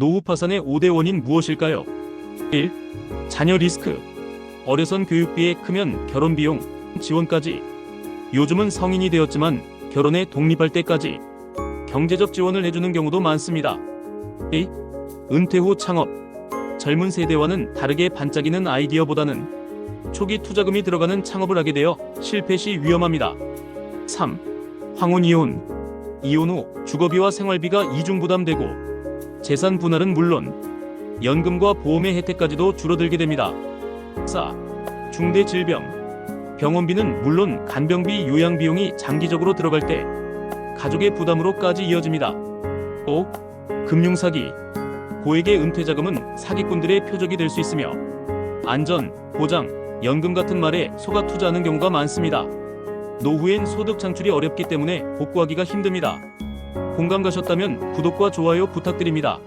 노후 파산의 5대 원인 무엇일까요? 1. 자녀 리스크. 어려선 교육비에 크면 결혼 비용, 지원까지. 요즘은 성인이 되었지만 결혼에 독립할 때까지 경제적 지원을 해주는 경우도 많습니다. 2. 은퇴 후 창업. 젊은 세대와는 다르게 반짝이는 아이디어보다는 초기 투자금이 들어가는 창업을 하게 되어 실패 시 위험합니다. 3. 황혼 이혼. 이혼 후 주거비와 생활비가 이중 부담되고 재산 분할은 물론 연금과 보험의 혜택까지도 줄어들게 됩니다. 4. 중대 질병. 병원비는 물론 간병비 요양 비용이 장기적으로 들어갈 때 가족의 부담으로까지 이어집니다. 5. 금융 사기. 고액의 은퇴 자금은 사기꾼들의 표적이 될 수 있으며 안전, 보장, 연금 같은 말에 속아 투자하는 경우가 많습니다. 노후엔 소득 창출이 어렵기 때문에 복구하기가 힘듭니다. 공감 가셨다면 구독과 좋아요 부탁드립니다.